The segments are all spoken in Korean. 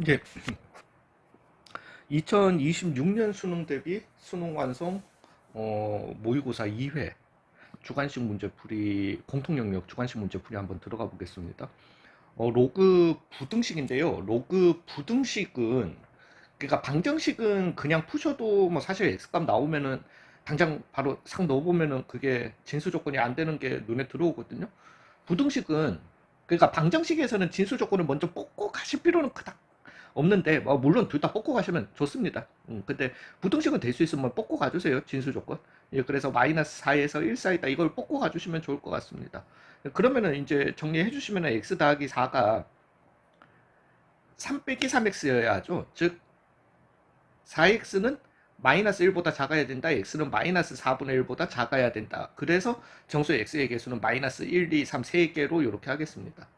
이제 2026년 수능 대비 수능 완성 어, 모의고사 2회 주관식 문제풀이 공통 영역 주관식 문제풀이 한번 들어가 보겠습니다. 어, 로그 부등식인데요. 로그 부등식은 그러니까 방정식은 그냥 푸셔도 뭐 사실 x값 나오면은 당장 바로 상 넣어보면은 그게 진수 조건이 안 되는 게 눈에 들어오거든요. 부등식은 그러니까 방정식에서는 진수 조건을 먼저 뽑고 가실 필요는 그닥 없는데 뭐 물론 둘 다 뽑고 가시면 좋습니다. 음, 근데 부등식은 될 수 있으면 뽑고 가주세요. 진수 조건. 예, 그래서 마이너스 4에서 1 사이다 이걸 뽑고 가주시면 좋을 것 같습니다. 그러면은 이제 정리해 주시면은 x 더하기 4가 3 빼기 3x여야 하죠. 즉 4x는 마이너스 1보다 작아야 된다. x는 마이너스 4분의 1보다 작아야 된다. 그래서 정수의 x의 개수는 마이너스 1, 2, 3, 3개로 이렇게 하겠습니다.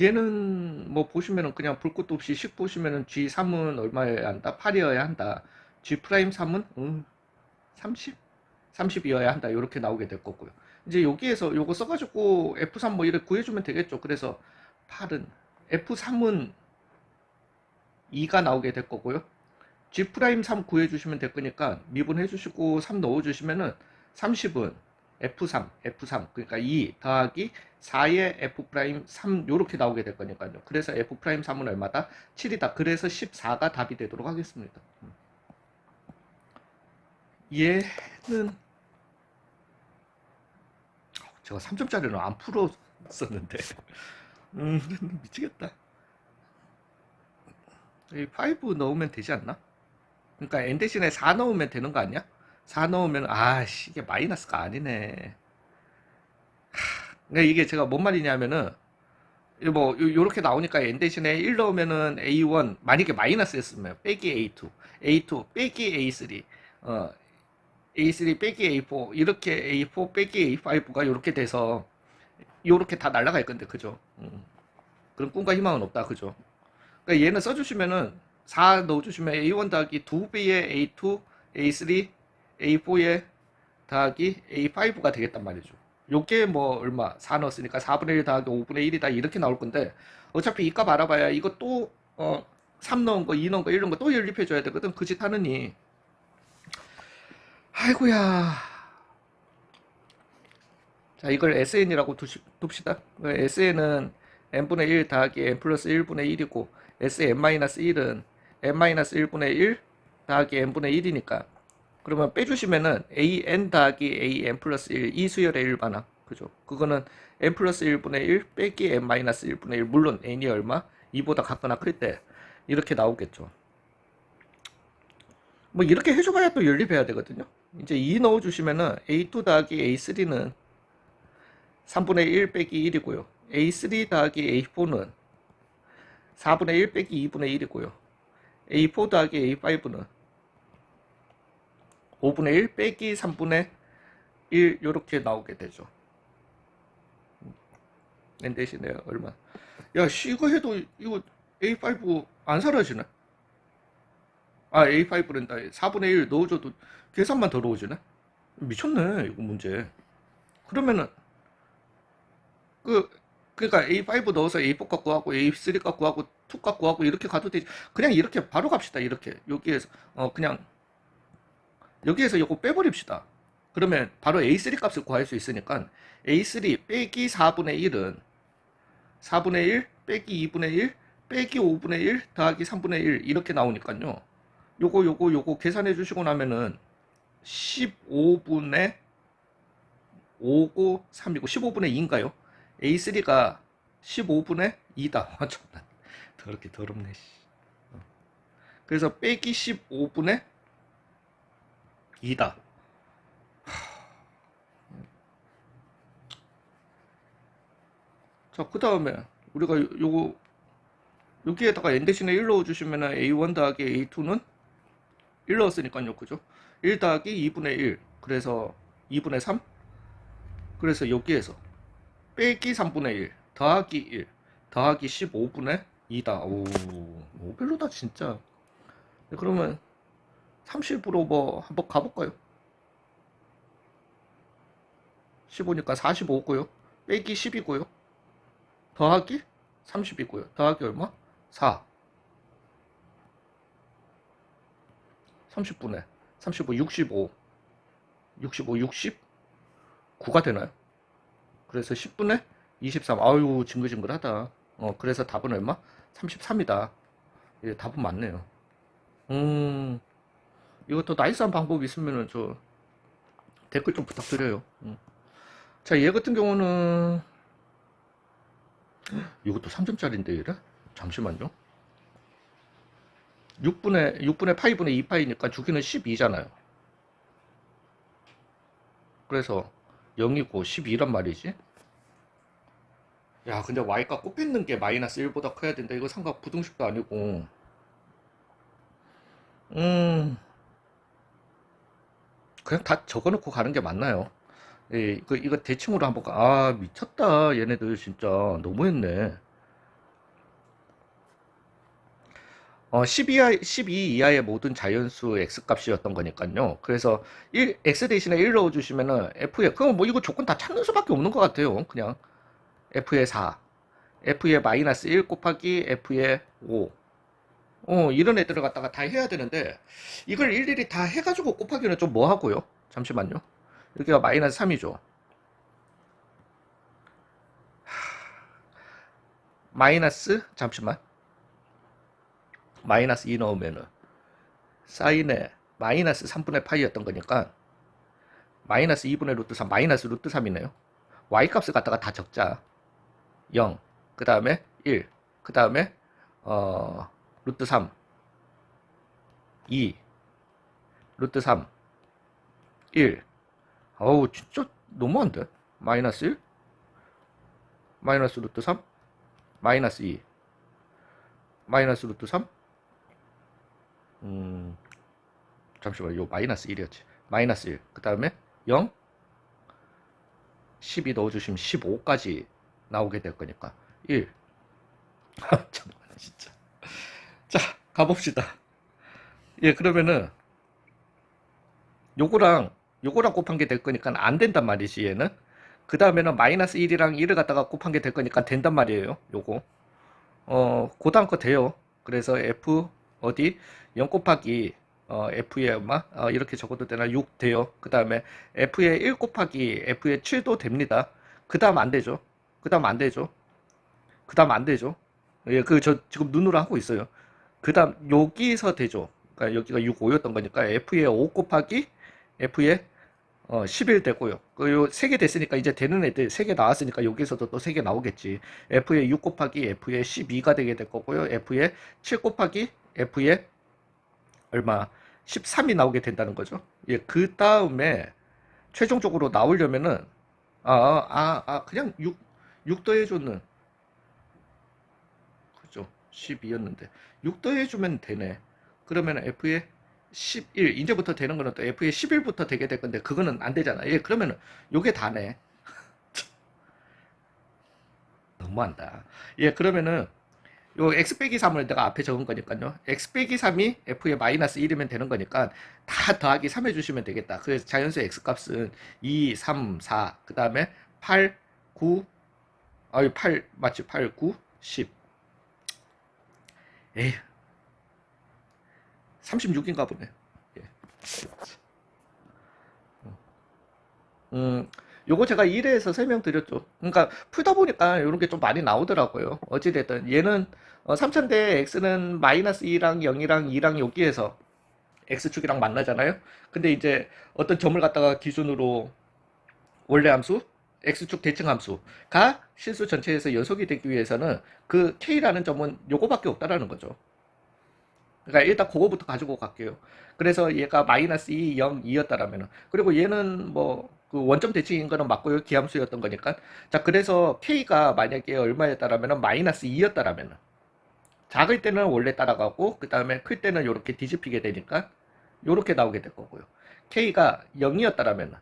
얘는 뭐 보시면은 그냥 볼 것도 없이 식 보시면은 G3은 얼마여야 한다? 8이어야 한다. G 프라임 3은 음, 30? 30이어야 한다. 이렇게 나오게 될 거고요. 이제 여기에서 요거 써가지고 F3 뭐 이렇게 구해주면 되겠죠. 그래서 8은 F3은 2가 나오게 될 거고요. G 프라임 3 구해주시면 될 거니까 미분해 주시고 3 넣어주시면은 30은 F3, F3 그러니까 2 더하기 4의 F 프라임 3 요렇게 나오게 될 거니까요. 그래서 F 프라임 3은 얼마다? 7이다. 그래서 14가 답이 되도록 하겠습니다. 음. 얘는 제가 3점짜리는 안 풀었었는데 음 미치겠다. 이5 넣으면 되지 않나? 그러니까 n 대신에 4 넣으면 되는 거 아니야? 4 넣으면 아씨 이게 마이너스가 아니네. 하, 그러니까 이게 제가 뭔 말이냐면은 뭐 요- 요렇게 나오니까 n 대신에 1 넣으면은 a1 만약에 마이너스였으면 빼기 a2, a2 빼기 a3, 어 a3 빼기 a4 이렇게 a4 빼기 a5가 이렇게 돼서 요렇게 다 날아갈 건데 그죠? 음. 그런 꿈과 희망은 없다 그죠? 그러니까 얘는 써주시면은 4 넣어주시면 a1 더하기 2배의 a2, a3, a4에 더하기 a5가 되겠단 말이죠. 요게 뭐 얼마 4 넣었으니까 4분의 1 더하기 5분의 1이다 이렇게 나올 건데 어차피 이 값 알아봐야 이거 또 어, 3 넣은 거, 2 넣은 거, 1 넣은 거 또 연립해 줘야 되거든. 그 짓 하느니 아이고야. 자, 이걸 SN이라고 두시, 둡시다. SN은 n분의 1 더하기 n 플러스 1분의 1이고 SN-1은 n-1분의 1 더하기 n분의 1이니까 그러면 빼주시면은 an 더하기 an 플러스 1 이 수열의 1반항 그죠? 그거는 n 플러스 1분의 1 빼기 n-1분의 1 물론 n이 얼마? 2보다 같거나 클 때 이렇게 나오겠죠. 뭐 이렇게 해줘봐야 또 연립해야 되거든요. 이제 2 넣어주시면은 a2 더하기 a3는 3분의 1 빼기 1이고요. a3 더하기 a4는 4분의 1 빼기 2분의 1이고요. a4 더하기 a5는 5분의 1 빼기 3분의 1 이렇게 나오게 되죠. n 대신에 얼마? 야, 씨, 이거 해도 이거 a5 안 사라지네. 아, A5랜다. 4분의 1 넣어줘도 계산만 더러워지네? 미쳤네, 이거 문제. 그러면은, 그, 그러니까 A5 넣어서 A4 갖고 하고, A3 갖고 하고, 2 갖고 하고, 이렇게 가도 되지. 그냥 이렇게 바로 갑시다, 이렇게. 여기에서, 어, 그냥, 여기에서 이거 빼버립시다. 그러면 바로 A3 값을 구할 수 있으니까, A3 빼기 4분의 1은 4분의 1 빼기 2분의 1 빼기 5분의 1 더하기 3분의 1 이렇게 나오니까요. 요거 요거 요거 계산해 주시고 나면은 15분의 5고 3이고 15분의 2인가요? A3가 15분의 2다. 아, 참나. 더럽게 더럽네. 씨. 어. 그래서 빼기 15분의 2다. 자, 그 다음에 우리가 요- 요거 여기에다가 n 대신에 1 넣어주시면은 a1 더하기 a2는 1 넣었으니까요, 그죠? 1 더하기 2분의 1. 그래서 2분의 3. 그래서 여기에서 빼기 3분의 1 더하기 1 더하기 15분의 2다. 오, 오 별로다 진짜. 네, 그러면 30으로 뭐 한번 가볼까요? 15니까 45고요. 빼기 10이고요. 더하기 30이고요. 더하기 얼마? 4. 30분의 35, 65. 65, 60? 9가 되나요? 그래서 10분의 23. 아유, 징글징글하다. 어, 그래서 답은 얼마? 33이다. 예, 답은 맞네요. 음, 이것도 나이스한 방법이 있으면은 저 댓글 좀 부탁드려요. 음. 자, 얘 같은 경우는 이것도 3점짜리인데 이래? 잠시만요. 6분의 6분의 파이분의 2파이니까 주기는 12잖아요. 그래서 0이고 12란 말이지. 야, 근데 y가 꼽히는 게 마이너스 1보다 커야 된다. 이거 삼각 부등식도 아니고. 음. 그냥 다 적어놓고 가는 게 맞나요? 예, 이거, 이거 대칭으로 한번 가. 아, 미쳤다. 얘네들 진짜 너무했네. 어, 12, 이하, 12 이하의 모든 자연수 x 값이었던 거니까요. 그래서 1, x 대신에 1 넣어주시면은 f에, 그럼 뭐 이거 조건 다 찾는 수밖에 없는 것 같아요. 그냥 f의 4, f의 마이너스 1 곱하기 f의 5. 어, 이런 애들을 갖다가 다 해야 되는데, 이걸 일일이 다 해가지고 곱하기는 좀 뭐 하고요? 잠시만요. 여기가 마이너스 3이죠. 마이너스, 잠시만. 마이너스 2 넣으면은, 사인에 마이너스 3분의 파이였던 거니까, 마이너스 2분의 루트 3, 마이너스 루트 3이네요. y 값을 갖다가 다 적자. 0, 그 다음에 1, 그 다음에, 어, 루트 3, 2, 루트 3, 1. 어우, 진짜 너무한데? 마이너스 1, 마이너스 루트 3, 마이너스 2, 마이너스 루트 3, 음, 잠시만, 요 마이너스 1이었지. 마이너스 1. 그 다음에 0, 12 넣어주시면 15까지 나오게 될 거니까. 1. 참나, 진짜. 자, 가봅시다. 예, 그러면은, 요거랑, 요거랑 곱한 게 될 거니까 안 된단 말이지, 얘는. 그 다음에는 마이너스 1이랑 1을 갖다가 곱한 게 될 거니까 된단 말이에요, 요거. 어, 그 다음 거 돼요. 그래서 F, 어디? 0 곱하기, 어, F의 얼마? 어, 이렇게 적어도 되나? 6 돼요. 그 다음에 F의 1 곱하기 F의 7도 됩니다. 그 다음 안 되죠. 그 다음 안 되죠. 그 다음 안 되죠. 예, 그, 저 지금 눈으로 하고 있어요. 그 다음, 여기서 되죠. 그러니까 여기가 6, 5였던 거니까 F의 5 곱하기 F의 어, 11 되고요. 그, 요, 3개 됐으니까 이제 되는 애들 3개 나왔으니까 여기서도 또 3개 나오겠지. F의 6 곱하기 F의 12가 되게 될 거고요. F의 7 곱하기 F의 얼마? 13이 나오게 된다는 거죠. 예, 그 다음에 최종적으로 나오려면은, 아, 아, 아, 그냥 6, 6 더해 줬는, 그죠. 12였는데. 6 더해주면 되네. 그러면 F의 11, 이제부터 되는 거는 또 F의 11부터 되게 될 건데, 그거는 안 되잖아. 예, 그러면은, 요게 다네. 너무한다. 예, 그러면은, 요 x 빼기 3을 내가 앞에 적은 거니까요. x 빼기 3이 f의 마이너스 1이면 되는 거니까 다 더하기 3 해주시면 되겠다. 그래서 자연수 x 값은 2, 3, 4, 그 다음에 8, 9, 아유 8 맞지? 8, 9, 10. 에휴. 36인가 보네. 예. 음, 요거 제가 1회에서 설명 드렸죠. 그러니까 풀다 보니까 이런 게 좀 많이 나오더라고요. 어찌됐든 얘는 어, 3000대 x는 마이너스 2랑 0이랑 2랑 여기에서 x축이랑 만나잖아요. 근데 이제 어떤 점을 갖다가 기준으로 원래 함수, x축 대칭 함수가 실수 전체에서 연속이 되기 위해서는 그 k라는 점은 요거밖에 없다라는 거죠. 그러니까 일단 그거부터 가지고 갈게요. 그래서 얘가 마이너스 2, 0, 2였다라면 그리고 얘는 뭐 그 원점 대칭인 거는 맞고요. 기함수였던 거니까. 자, 그래서 k가 만약에 얼마였다라면 마이너스 2였다라면 작을 때는 원래 따라가고 그 다음에 클 때는 이렇게 뒤집히게 되니까 이렇게 나오게 될 거고요. k가 0이었다라면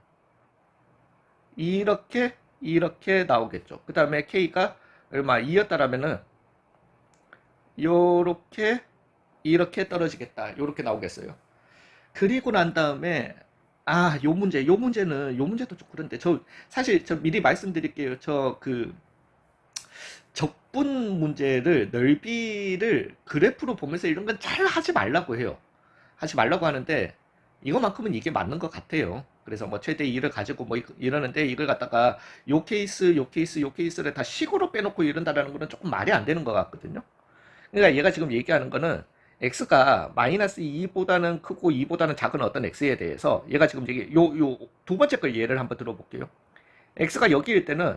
이렇게 이렇게 나오겠죠. 그 다음에 k가 얼마 2였다라면은 요렇게 이렇게 떨어지겠다. 요렇게 나오겠어요. 그리고 난 다음에 아, 요 문제, 요 문제는 요 문제도 좀 그런데 저 사실 저 미리 말씀드릴게요. 저그 나쁜 문제를 넓이를 그래프로 보면서 이런 건 잘 하지 말라고 해요. 하지 말라고 하는데 이것만큼은 이게 맞는 것 같아요. 그래서 뭐 최대 2를 가지고 뭐 이- 이러는데 이걸 갖다가 요 케이스, 요 케이스, 요 케이스를 다 식으로 빼놓고 이런다라는 거는 조금 말이 안 되는 것 같거든요. 그러니까 얘가 지금 얘기하는 거는 x가 마이너스 2보다는 크고 2보다는 작은 어떤 x에 대해서 얘가 지금 얘기 요요 두 번째 걸 예를 한번 들어볼게요. x가 여기일 때는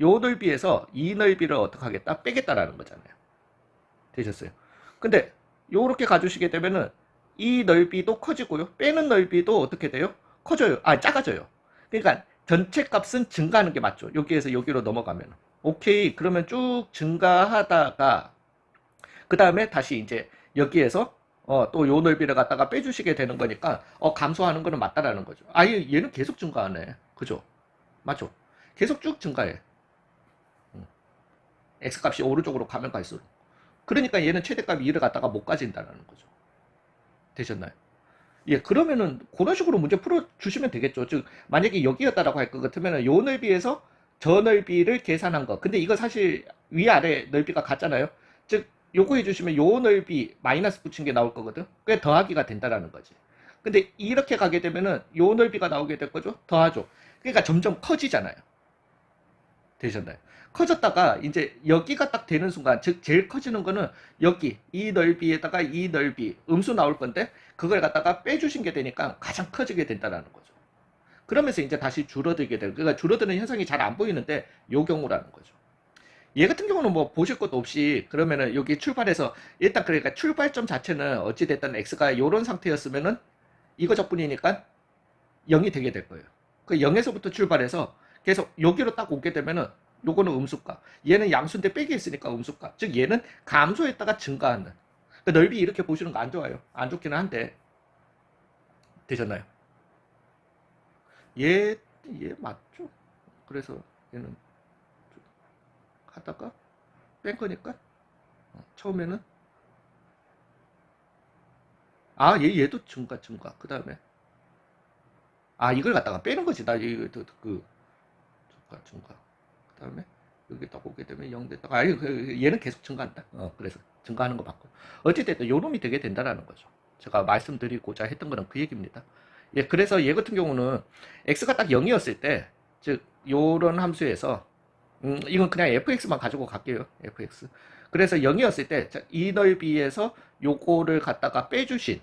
요 넓이에서 이 넓이를 어떻게 하겠다? 빼겠다라는 거잖아요. 되셨어요? 근데 요렇게 가주시게 되면은 이 넓이도 커지고요. 빼는 넓이도 어떻게 돼요? 커져요. 아, 작아져요. 그러니까 전체 값은 증가하는 게 맞죠. 여기에서 여기로 넘어가면. 오케이. 그러면 쭉 증가하다가 그 다음에 다시 이제 여기에서 어, 또 요 넓이를 갖다가 빼주시게 되는 거니까 어, 감소하는 거는 맞다라는 거죠. 아, 얘- 얘는 계속 증가하네. 그죠? 맞죠? 계속 쭉 증가해. 음. x 값이 오른쪽으로 가면 갈수록. 그러니까 얘는 최대값 2를 갖다가 못 가진다는 거죠. 되셨나요? 예, 그러면은 그런 식으로 문제 풀어 주시면 되겠죠. 즉 만약에 여기였다라고 할 것 같으면은 요 넓이에서 저 넓이를 계산한 거. 근데 이거 사실 위아래 넓이가 같잖아요. 즉 요거 해주시면 요 넓이 마이너스 붙인 게 나올 거거든. 그게 더하기가 된다라는 거지. 근데 이렇게 가게 되면은 요 넓이가 나오게 될 거죠. 더하죠. 그러니까 점점 커지잖아요. 되셨나요? 커졌다가 이제 여기가 딱 되는 순간 즉 제일 커지는 거는 여기 이 넓이에다가 이 넓이 음수 나올 건데 그걸 갖다가 빼주신 게 되니까 가장 커지게 된다라는 거죠. 그러면서 이제 다시 줄어들게 되고 그러니까 줄어드는 현상이 잘 안 보이는데 요 경우라는 거죠. 얘 같은 경우는 뭐 보실 것도 없이 그러면은 여기 출발해서 일단 그러니까 출발점 자체는 어찌 됐든 x가 이런 상태였으면은 이거 적분이니까 0이 되게 될 거예요. 그 0에서부터 출발해서 계속 여기로 딱 오게 되면은 요거는 음수값. 얘는 양수인데 빼기 있으니까 음수값. 즉 얘는 감소했다가 증가하는. 그 넓이 이렇게 보시는 거 안 좋아요. 안 좋기는 한데 되셨나요? 얘, 얘 맞죠? 그래서 얘는 좀 하다가 뺀 거니까 어, 처음에는 아, 얘, 얘도 증가, 증가. 그 다음에 아, 이걸 갖다가 빼는 거지. 나 이거 그, 그 증가, 증가. 그 다음에 여기 딱 오게 되면 0 됐다가 아니 그 얘는 계속 증가한다. 어, 그래서 증가하는 거 맞고 어찌됐든 요 놈이 되게 된다라는 거죠. 제가 말씀드리고자 했던 거는 그 얘기입니다. 예, 그래서 얘 같은 경우는 x가 딱 0이었을 때, 즉 요런 함수에서 음, 이건 그냥 fx만 가지고 갈게요. fx. 그래서 0이었을 때, 자, 이 넓이에서 요거를 갖다가 빼주신,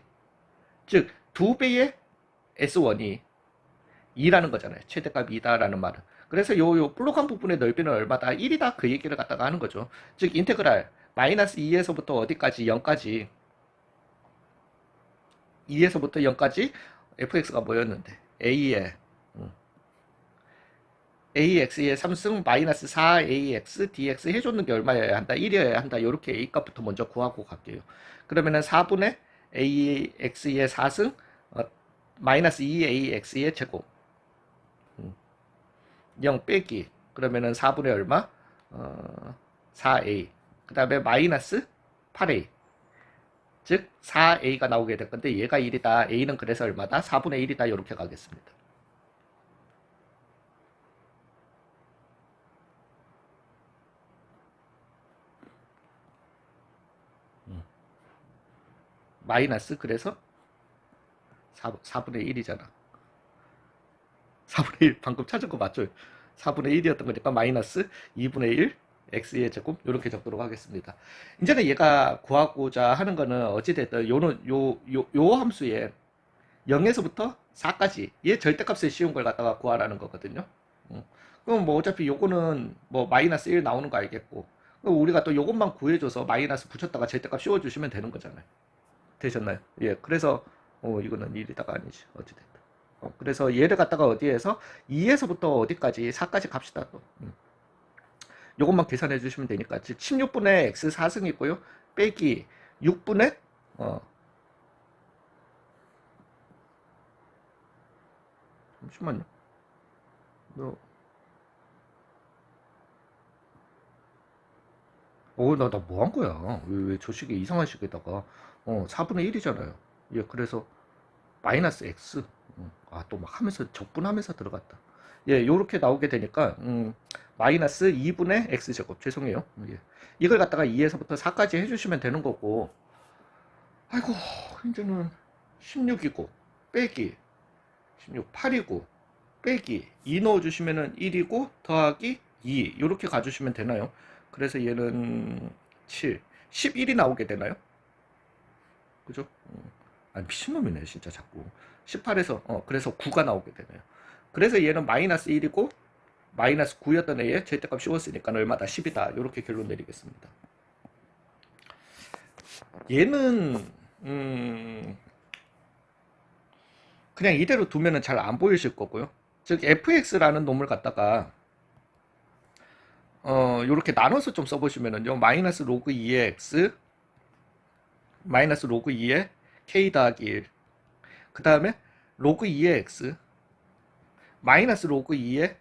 즉, 두 배의 s1이 2라는 거잖아요. 최대값 2다라는 말은. 그래서 요, 요 볼록한 부분의 넓이는 얼마다? 1이다. 그 얘기를 갖다가 하는 거죠. 즉, 인테그랄, 마이너스 2에서부터 어디까지? 0까지. 2에서부터 0까지 fx가 뭐였는데? a에, 음. ax의 3승 마이너스 4ax dx 해줬는 게 얼마여야 한다? 1이어야 한다. 요렇게 a 값부터 먼저 구하고 갈게요. 그러면은 4분의 ax의 4승 어, 마이너스 2ax의 제곱. 0 빼기 그러면은 4분의 얼마? 어, 4a 그 다음에 마이너스 8a 즉 4a가 나오게 될 건데 얘가 1이다 a는 그래서 얼마다? 4분의 1이다 이렇게 가겠습니다 음. 마이너스 그래서 4, 4분의 1이잖아 4분의 1 방금 찾은 거 맞죠? 4분의 1이었던 거니까 마이너스 2분의 1 x의 제곱 이렇게 적도록 하겠습니다. 이제는 얘가 구하고자 하는 거는 어찌됐든 요는 요, 요, 요 함수에 0에서부터 4까지 얘 절대값을 씌운 걸 갖다가 구하라는 거거든요. 음. 그럼 뭐 어차피 요거는 뭐 마이너스 1 나오는 거 알겠고 우리가 또 요것만 구해줘서 마이너스 붙였다가 절대값 씌워주시면 되는 거잖아요. 되셨나요? 예, 그래서 어 이거는 1이다가 아니지 어찌됐든. 어, 그래서 얘를 갖다가 어디에서 2에서부터 어디까지 4까지 갑시다 또. 음. 요것만 계산해 주시면 되니까 즉 16분의 x 4승이고요. 빼기 6분의 어 잠시만요. 너 어, 나, 나 뭐 한 거야? 왜, 왜저 식에 이상한 식에다가, 어, 4분의 1이잖아요. 예, 그래서, 마이너스 x. 음, 아, 또 막 하면서, 적분하면서 들어갔다. 예, 요렇게 나오게 되니까, 음, 마이너스 2분의 x제곱 죄송해요 예. 이걸 갖다가 2에서부터 4까지 해 주시면 되는 거고 아이고 이제는 16이고 빼기 16 8이고 빼기 2 넣어 주시면은 1이고 더하기 2 이렇게 가 주시면 되나요? 그래서 얘는 7 11이 나오게 되나요? 그죠? 음. 아 미친놈이네 진짜 자꾸 18에서 어 그래서 9가 나오게 되네요. 그래서 얘는 마이너스 1이고 마이너스 9였던 애에 절대값 씌웠으니까 얼마다? 10이다. 이렇게 결론 내리겠습니다. 얘는 음 그냥 이대로 두면은 잘 안 보이실 거고요. 즉 fx라는 놈을 갖다가 어 이렇게 나눠서 좀 써보시면은요. 마이너스 로그 2의 x 마이너스 로그 2의 k 더하기 1 그 다음에 로그 2의 x 마이너스 로그 2의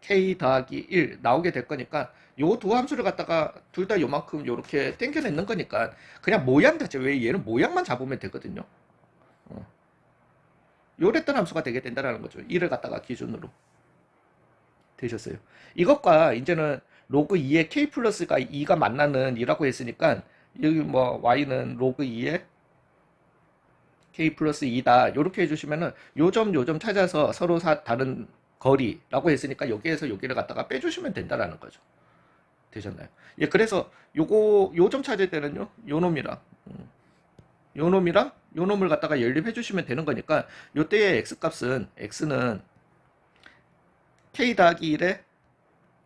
k 더하기 1 나오게 될 거니까 요 두 함수를 갖다가 둘 다 요만큼 요렇게 땡겨내는 거니까 그냥 모양 자체 왜 얘는 모양만 잡으면 되거든요. 어. 요랬던 함수가 되게 된다라는 거죠. 1을 갖다가 기준으로. 되셨어요? 이것과 이제는 로그 2의 k 플러스가 2가 만나는 2라고 했으니까 여기 뭐 y는 로그 2의 k 플러스 2다 이렇게 해주시면은 요점 요점 찾아서 서로 사, 다른 거리라고 했으니까 여기에서 여기를 갖다가 빼주시면 된다라는 거죠 되셨나요? 예 그래서 요거 요점 찾을 때는요 요 놈이랑 음, 요 놈이랑 요 놈을 갖다가 연립해 주시면 되는 거니까 요때의 x 값은 x는 k 더하기 1에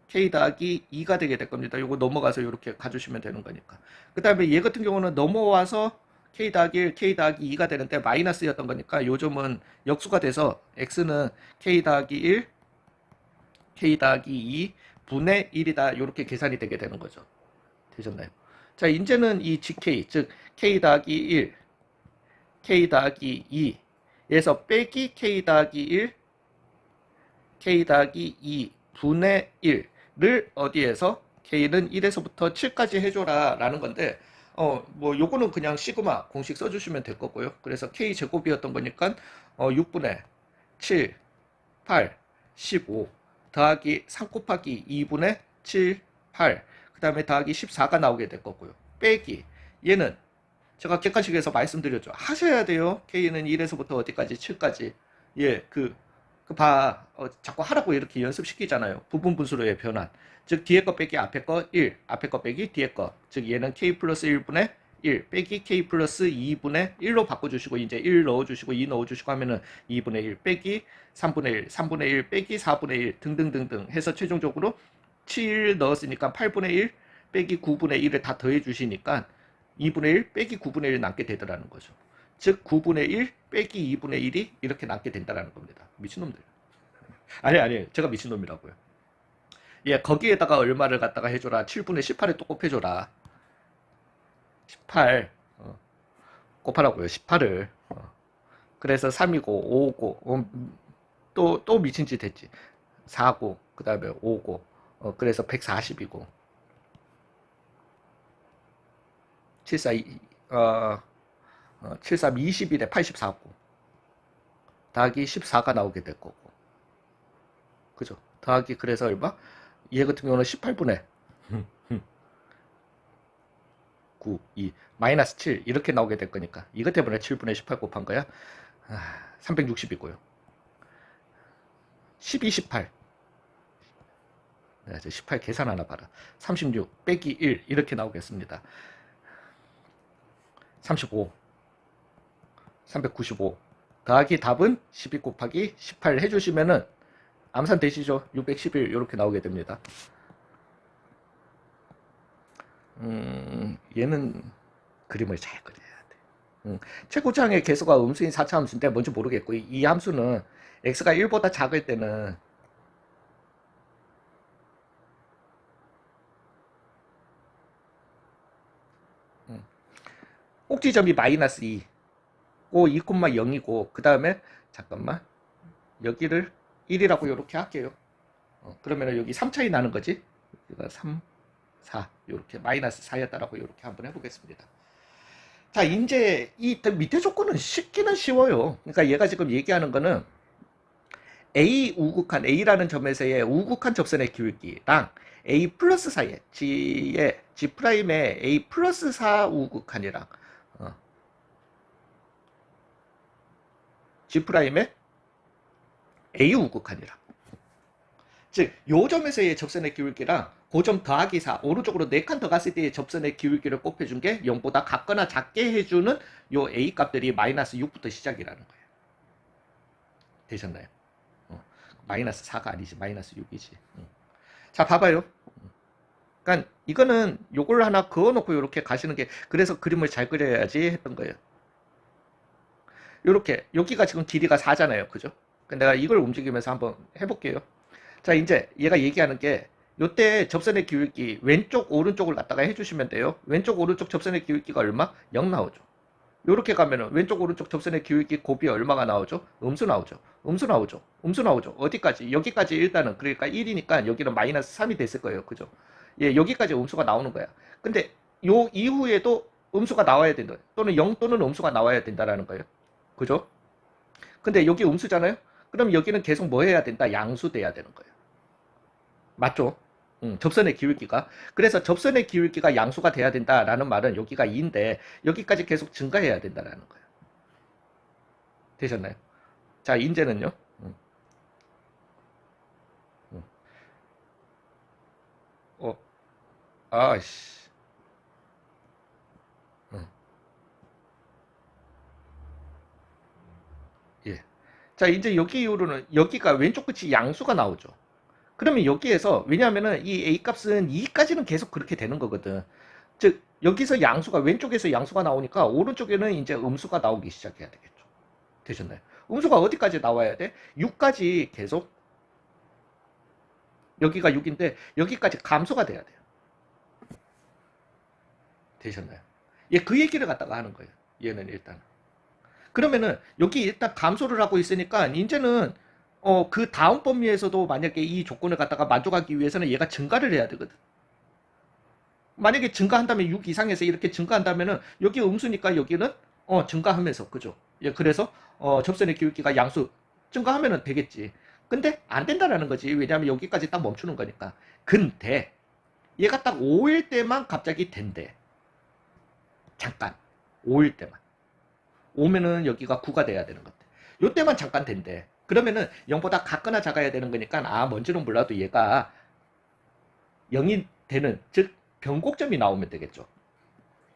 k 더하기 2가 되게 될 겁니다. 요거 넘어가서 이렇게 가주시면 되는 거니까. 그 다음에 얘 같은 경우는 넘어와서 k 더하기 1, k 더하기 2가 되는데 마이너스였던 거니까 요점은 역수가 돼서 x는 k 더하기 1, k 더하기 2 분의 1이다. 이렇게 계산이 되게 되는 거죠. 되셨나요? 자, 이제는 이 gk, 즉 k 더하기 1, k 더하기 2에서 빼기 k 더하기 1, k 더하기 2 분의 1을 어디에서 k는 1에서부터 7까지 해줘라 라는 건데 어 뭐 요거는 그냥 시그마 공식 써주시면 될 거고요. 그래서 k 제곱이었던 거니까 어 6분의 7 8 15 더하기 3 곱하기 2분의 7 8 그 다음에 더하기 14가 나오게 될 거고요. 빼기. 얘는 제가 객관식에서 말씀드렸죠. 하셔야 돼요. K는 1에서부터 어디까지 7까지. 예 그 그 봐, 어, 자꾸 하라고 이렇게 연습시키잖아요. 부분 분수로의 변환. 즉, 뒤에 거 빼기 앞에 거 1, 앞에 거 빼기 뒤에 거. 즉, 얘는 k 플러스 1분의 1 빼기 k 플러스 2분의 1로 바꿔주시고, 이제 1 넣어주시고, 2 넣어주시고 하면은 2분의 1 빼기 3분의 1, 3분의 1 빼기 4분의 1 등등등등 해서 최종적으로 7 넣었으니까 8분의 1 빼기 9분의 1을 다 더해 주시니까 2분의 1 빼기 9분의 1 남게 되더라는 거죠. 즉 9분의 1 빼기 2분의 1이 이렇게 남게 된다는 겁니다. 미친놈들. 아니 아니 제가 미친놈이라고요. 예 거기에다가 얼마를 갖다가 해줘라. 7분의 18을 또 곱해줘라. 18 어, 곱하라고요. 18을. 어. 그래서 3이고 5고 또또 미친 짓 했지. 4고 그 다음에 5고 어, 그래서 140이고 74 어, 어, 73 20일에 84고 더하기 14가 나오게 될 거고. 그죠? 더하기 그래서 얼마? 얘 같은 경우는 18분의 9 2 마이너스 7 이렇게 나오게 될 거니까. 이것 때문에 7분의 18 곱한 거야? 아, 360이고요. 12 18 네, 18 계산 하나 봐라. 36 빼기 1 이렇게 나오겠습니다. 35 395 더하기 답은 12 곱하기 18 해주시면은 암산 되시죠? 611 이렇게 나오게 됩니다. 음, 얘는 그림을 잘 그려야 돼. 음, 최고장의 개수가 음수인 4차 함수인데 뭔지 모르겠고 이, 이 함수는 x가 1보다 작을 때는 음, 꼭지점이 마이너스 2 고 2,0이고 그 다음에 잠깐만 여기를 1이라고 이렇게 할게요. 어, 그러면 여기 3차이 나는 거지. 여기가 3, 4 이렇게 마이너스 4였다라고 이렇게 한번 해보겠습니다. 자 이제 이 밑에 조건은 쉽기는 쉬워요. 그러니까 얘가 지금 얘기하는 거는 A 우극한 A라는 점에서의 우극한 접선의 기울기랑 A 플러스 사이에 G의 G 프라임의 A 플러스 4 우극한이랑 어. G 프라임의 A 우극한이랑 즉, 요 점에서의 접선의 기울기랑 그점 더하기 4, 오른쪽으로 4칸 더 갔을 때의 접선의 기울기를 곱해준 게 0보다 같거나 작게 해주는 요 A 값들이 마이너스 6부터 시작이라는 거예요. 되셨나요? 어, 마이너스 4가 아니지, 마이너스 6이지. 음. 자, 봐봐요. 그러니까 이거는 요걸 하나 그어놓고 이렇게 가시는 게 그래서 그림을 잘 그려야지 했던 거예요. 요렇게 여기가 지금 길이가 4잖아요, 그죠? 내가 이걸 움직이면서 한번 해볼게요. 자, 이제 얘가 얘기하는 게 요때 접선의 기울기 왼쪽 오른쪽을 갖다가 해주시면 돼요. 왼쪽 오른쪽 접선의 기울기가 얼마? 0 나오죠. 요렇게 가면은 왼쪽 오른쪽 접선의 기울기 곱이 얼마가 나오죠? 음수 나오죠. 음수 나오죠. 음수 나오죠. 어디까지? 여기까지 일단은 그러니까 1이니까 여기는 마이너스 3이 됐을 거예요. 그죠? 예, 여기까지 음수가 나오는 거야. 근데 요 이후에도 음수가 나와야 된다. 또는 0 또는 음수가 나와야 된다라는 거예요. 그죠? 근데 여기 음수잖아요? 그럼 여기는 계속 뭐 해야 된다? 양수돼야 되는 거예요. 맞죠? 음, 접선의 기울기가. 그래서 접선의 기울기가 양수가 돼야 된다라는 말은 여기가 2인데 여기까지 계속 증가해야 된다라는 거예요. 되셨나요? 자, 인제는요. 음. 음. 어, 아씨. 음. 예. 자, 이제 여기 이후로는 여기가 왼쪽 끝이 양수가 나오죠. 그러면 여기에서 왜냐하면은 이 A 값은 2까지는 계속 그렇게 되는 거거든. 즉 여기서 양수가 왼쪽에서 양수가 나오니까 오른쪽에는 이제 음수가 나오기 시작해야 되겠죠. 되셨나요? 음수가 어디까지 나와야 돼? 6까지 계속 여기가 6인데 여기까지 감소가 돼야 돼요. 되셨나요? 예, 그 얘기를 갖다가 하는 거예요. 얘는 일단. 그러면은 여기 일단 감소를 하고 있으니까 이제는 어, 그 다음 범위에서도 만약에 이 조건을 갖다가 만족하기 위해서는 얘가 증가를 해야 되거든. 만약에 증가한다면 6 이상에서 이렇게 증가한다면은 여기 음수니까 여기는 어, 증가하면서 그죠? 예, 그래서 어, 접선의 기울기가 양수 증가하면은 되겠지. 근데 안 된다라는 거지. 왜냐하면 여기까지 딱 멈추는 거니까. 근데 얘가 딱 5일 때만 갑자기 된대. 잠깐. 5일 때만. 오면은 여기가 9가 돼야 되는 건데. 요 때만 잠깐 된대. 그러면은 0보다 같거나 작아야 되는 거니까 아 뭔지는 몰라도 얘가 0이 되는 즉 변곡점이 나오면 되겠죠.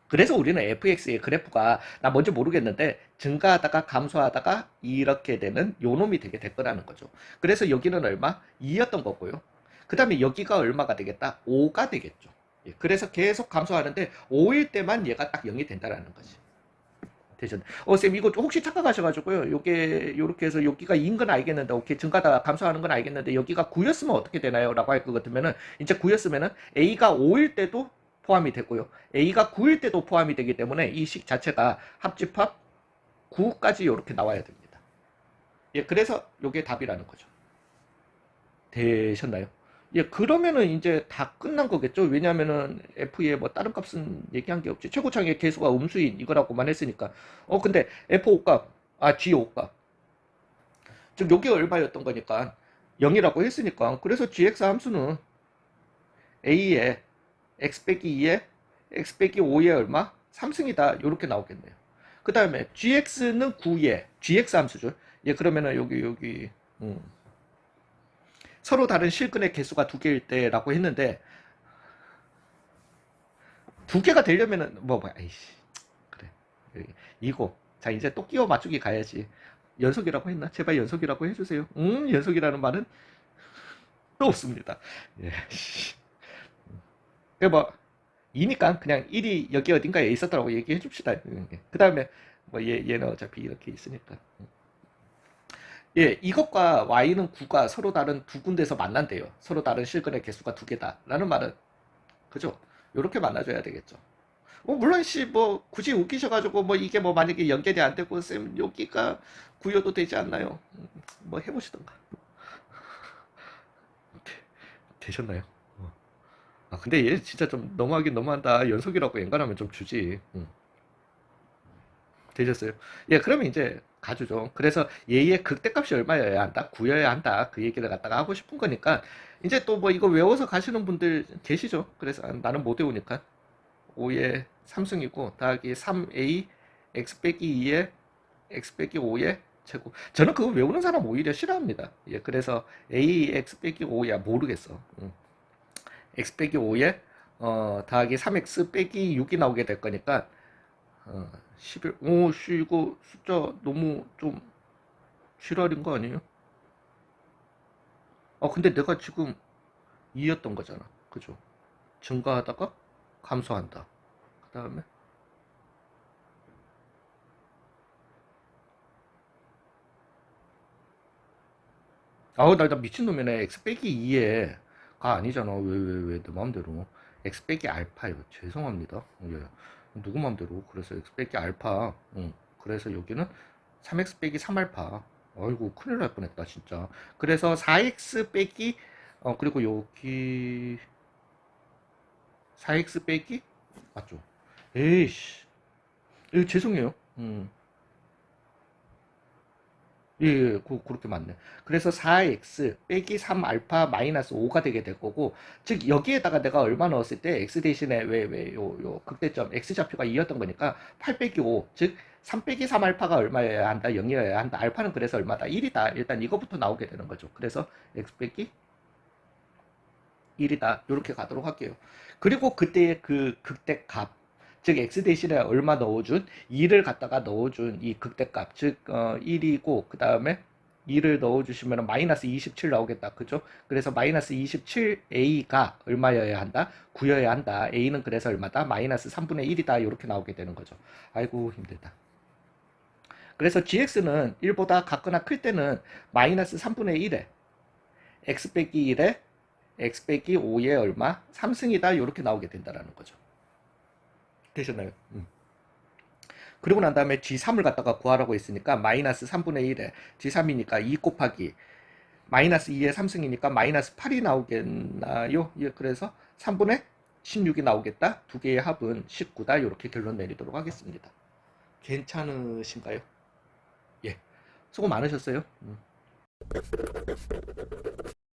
그래서 우리는 fx의 그래프가 나 뭔지 모르겠는데 증가하다가 감소하다가 이렇게 되는 요 놈이 되게 될 거라는 거죠. 그래서 여기는 얼마? 2였던 거고요. 그 다음에 여기가 얼마가 되겠다? 5가 되겠죠. 예, 그래서 계속 감소하는데 5일 때만 얘가 딱 0이 된다라는 거지. 되셨네. 어, 쌤, 이거 혹시 착각하셔가지고요. 요게, 요렇게 해서 여기가 2인 건 알겠는데, 오케이, 증가다 감소하는 건 알겠는데, 여기가 9였으면 어떻게 되나요? 라고 할 것 같으면은, 이제 9였으면은, A가 5일 때도 포함이 되고요. A가 9일 때도 포함이 되기 때문에, 이 식 자체가 합집합 9까지 요렇게 나와야 됩니다. 예, 그래서 요게 답이라는 거죠. 되셨나요? 예, 그러면은 이제 다 끝난 거겠죠. 왜냐면은 F의 뭐 다른 값은 얘기한 게 없지. 최고창의 개수가 음수인 이거라고만 했으니까. 어, 근데 F5 값, 아, G5 값. 즉, 요게 얼마였던 거니까 0이라고 했으니까. 그래서 GX 함수는 A에 X 빼기 2에 X 빼기 5에 얼마? 3승이다. 요렇게 나오겠네요. 그 다음에 GX는 9에 GX 함수죠. 예, 그러면은 여기, 여기, 음. 서로 다른 실근의 개수가 두 개일 때라고 했는데 두 개가 되려면은 뭐 뭐야 이씨. 그래. 이거. 자 이제 또 끼워 맞추기 가야지. 연속이라고 했나? 제발 연속이라고 해주세요. 음 연속이라는 말은 또 없습니다. 예 그뭐 2니까 그냥 1이 여기 어딘가에 있었다고 얘기해 줍시다. 그 다음에 뭐 얘, 얘는 어차피 이렇게 있으니까 예, 이것과 y는 9가 서로 다른 두 군데서 만난대요. 서로 다른 실근의 개수가 두 개다. 라는 말은, 그죠? 요렇게 만나줘야 되겠죠. 어, 물론, 씨, 뭐, 굳이 웃기셔가지고, 뭐, 이게 뭐, 만약에 연결이 안 되고, 쌤, 여기가 구여도 되지 않나요? 음, 뭐, 해보시던가. 되, 셨나요 아, 근데 얘 진짜 좀 너무하긴 너무한다. 연속이라고 연관하면 좀 주지. 음. 되셨어요? 예, 그러면 이제 가주죠. 그래서 얘의 극대값이 얼마여야 한다? 9여야 한다. 그 얘기를 갖다가 하고 싶은 거니까 이제 또 뭐 이거 외워서 가시는 분들 계시죠. 그래서 아, 나는 못 외우니까 5의 3승이고 더하기 3a x 빼기 2의 x 빼기 5의 제곱. 저는 그거 외우는 사람 오히려 싫어합니다. 예, 그래서 a x 빼기 5야 모르겠어. 음. x 빼기 5에 어, 더하기 3x 빼기 6이 나오게 될 거니까 어, 11, 오, 씨, 이거 숫자 너무 좀 지랄인 거 아니에요? 아, 근데 내가 지금 2였던 거잖아. 그죠? 증가하다가 감소한다. 그 다음에 아우, 나, 나 미친놈이네. x 빼기 2에 가 아니잖아. 왜, 왜, 왜, 내 마음대로. x 빼기 알파요. 죄송합니다. 예. 누구 마음대로. 그래서 x 빼기 알파. 응. 그래서 여기는 3x 빼기 3알파. 아이고, 큰일 날 뻔했다, 진짜. 그래서 4x 빼기, 어, 그리고 여기, 4x 빼기? 맞죠? 에이씨. 예, 죄송해요. 음. 예, 예, 그, 그렇게 맞네. 그래서 4x 빼기 3 알파 마이너스 5가 되게 될 거고, 즉, 여기에다가 내가 얼마 넣었을 때 x 대신에 왜, 왜, 요, 요, 극대점, x 좌표가 2였던 거니까 8 빼기 5, 즉, 3 빼기 3 알파가 얼마여야 한다? 0이어야 한다. 알파는 그래서 얼마다? 1이다. 일단 이거부터 나오게 되는 거죠. 그래서 x 빼기 1이다. 이렇게 가도록 할게요. 그리고 그때의 그 극대값, 즉 x 대신에 얼마 넣어준 2를 갖다가 넣어준 이 극대값, 즉 어, 1이고 그 다음에 2를 넣어주시면 마이너스 27 나오겠다. 그죠? 그래서 마이너스 27a가 얼마여야 한다? 9여야 한다. a는 그래서 얼마다? 마이너스 3분의 1이다. 이렇게 나오게 되는 거죠. 아이고 힘들다. 그래서 gx는 1보다 같거나 클 때는 마이너스 3분의 1에 x 빼기 1에 x 빼기 5에 얼마? 3승이다. 이렇게 나오게 된다라는 거죠. 되셨나요? 음. 그리고 난 다음에 G3을 갖다가 구하라고 했으니까 마이너스 3분의 1에 G3이니까 2 곱하기 마이너스 2에 3승이니까 마이너스 8이 나오겠나요? 예, 그래서 3분의 16이 나오겠다. 두 개의 합은 19다. 이렇게 결론 내리도록 하겠습니다. 괜찮으신가요? 예. 수고 많으셨어요. 음.